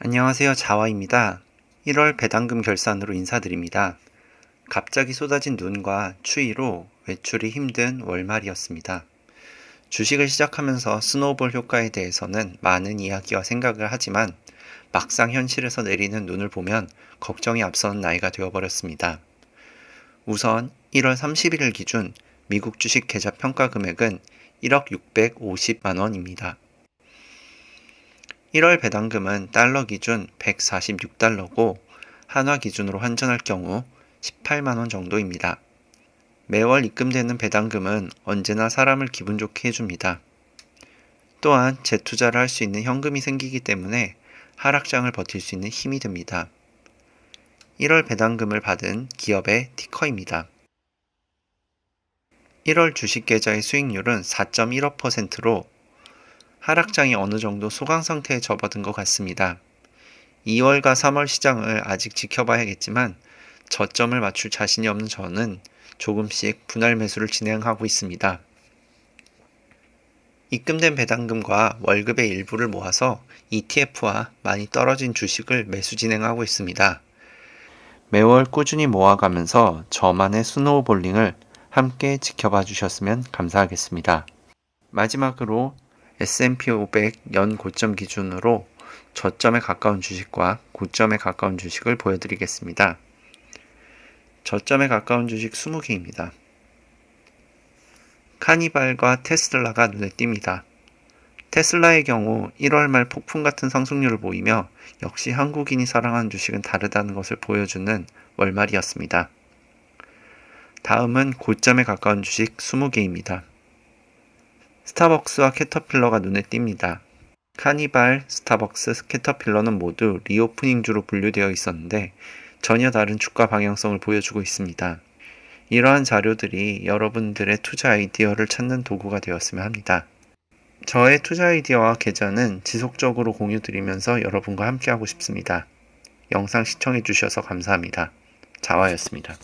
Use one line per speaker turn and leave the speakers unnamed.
안녕하세요. 자와입니다. 1월 배당금 결산으로 인사드립니다. 갑자기 쏟아진 눈과 추위로 외출이 힘든 월말이었습니다. 주식을 시작하면서 스노우볼 효과에 대해서는 많은 이야기와 생각을 하지만 막상 현실에서 내리는 눈을 보면 걱정이 앞서는 나이가 되어버렸습니다. 우선 1월 31일 기준 미국 주식 계좌 평가 금액은 1억 650만 원입니다. 1월 배당금은 달러 기준 146달러고 한화 기준으로 환전할 경우 18만 원 정도입니다. 매월 입금되는 배당금은 언제나 사람을 기분 좋게 해줍니다. 또한 재투자를 할 수 있는 현금이 생기기 때문에 하락장을 버틸 수 있는 힘이 됩니다. 1월 배당금을 받은 기업의 티커입니다. 1월 주식 계좌의 수익률은 4.15%로 하락장이 어느 정도 소강 상태에 접어든 것 같습니다. 2월과 3월 시장을 아직 지켜봐야겠지만 저점을 맞출 자신이 없는 저는 조금씩 분할 매수를 진행하고 있습니다. 입금된 배당금과 월급의 일부를 모아서 ETF와 많이 떨어진 주식을 매수 진행하고 있습니다. 매월 꾸준히 모아가면서 저만의 스노우볼링을 함께 지켜봐 주셨으면 감사하겠습니다. 마지막으로 S&P 500 연 고점 기준으로 저점에 가까운 주식과 고점에 가까운 주식을 보여드리겠습니다. 저점에 가까운 주식 20개입니다. 카니발과 테슬라가 눈에 띕니다. 테슬라의 경우 1월 말 폭풍 같은 상승률을 보이며 역시 한국인이 사랑하는 주식은 다르다는 것을 보여주는 월말이었습니다. 다음은 고점에 가까운 주식 20개입니다. 스타벅스와 캐터필러가 눈에 띕니다. 카니발, 스타벅스, 캐터필러는 모두 리오프닝주로 분류되어 있었는데 전혀 다른 주가 방향성을 보여주고 있습니다. 이러한 자료들이 여러분들의 투자 아이디어를 찾는 도구가 되었으면 합니다. 저의 투자 아이디어와 계좌는 지속적으로 공유드리면서 여러분과 함께하고 싶습니다. 영상 시청해주셔서 감사합니다. 자와였습니다.